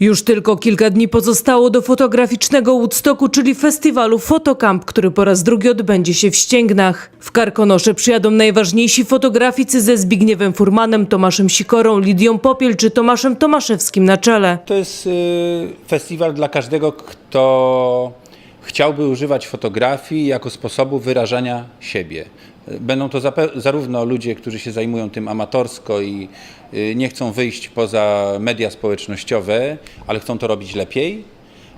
Już tylko kilka dni pozostało do fotograficznego Woodstocku, czyli festiwalu Fotocamp, który po raz drugi odbędzie się w Ścięgnach. W Karkonosze przyjadą najważniejsi fotograficy ze Zbigniewem Furmanem, Tomaszem Sikorą, Lidią Popiel czy Tomaszem Tomaszewskim na czele. To jest y, festiwal dla każdego, kto chciałby używać fotografii jako sposobu wyrażania siebie. Będą to zarówno ludzie, którzy się zajmują tym amatorsko i y, nie chcą wyjść poza media społecznościowe, ale chcą to robić lepiej,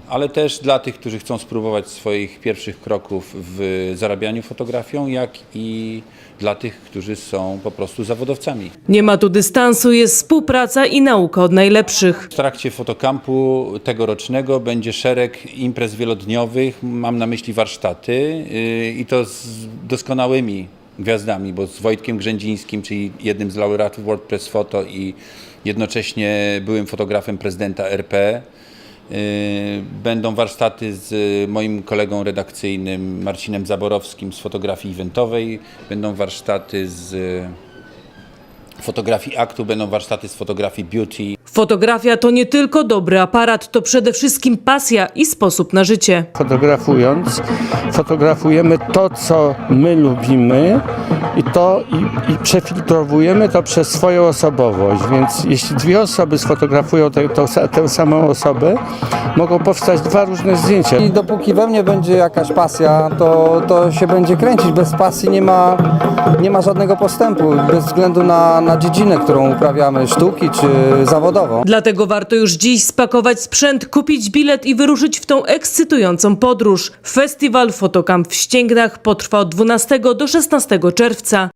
ale też dla tych, którzy chcą spróbować swoich pierwszych kroków w zarabianiu fotografią, jak i dla tych, którzy są po prostu zawodowcami. Nie ma tu dystansu, jest współpraca i nauka od najlepszych. W trakcie fotokampu tegorocznego będzie szereg imprez wielodniowych, mam na myśli warsztaty yy, i to z doskonałymi gwiazdami, bo z Wojtkiem Grzędzińskim, czyli jednym z laureatów World Press Photo i jednocześnie byłym fotografem prezydenta RP. Yy, Będą warsztaty z moim kolegą redakcyjnym Marcinem Zaborowskim z fotografii eventowej, będą warsztaty z fotografii aktu, będą warsztaty z fotografii beauty, Fotografia to nie tylko dobry aparat, to przede wszystkim pasja i sposób na życie. Fotografując, fotografujemy to, co my lubimy i to i, i przefiltrowujemy to przez swoją osobowość. Więc jeśli dwie osoby sfotografują tę, tę samą osobę, mogą powstać dwa różne zdjęcia. I dopóki we mnie będzie jakaś pasja, to, to się będzie kręcić. Bez pasji nie ma, nie ma żadnego postępu, bez względu na, na dziedzinę, którą uprawiamy, sztuki czy zawodową. Dlatego warto już dziś spakować sprzęt, kupić bilet i wyruszyć w tą ekscytującą podróż. Festiwal Fotocamp w Ścięgnach potrwa od 12 do 16 czerwca. сердца.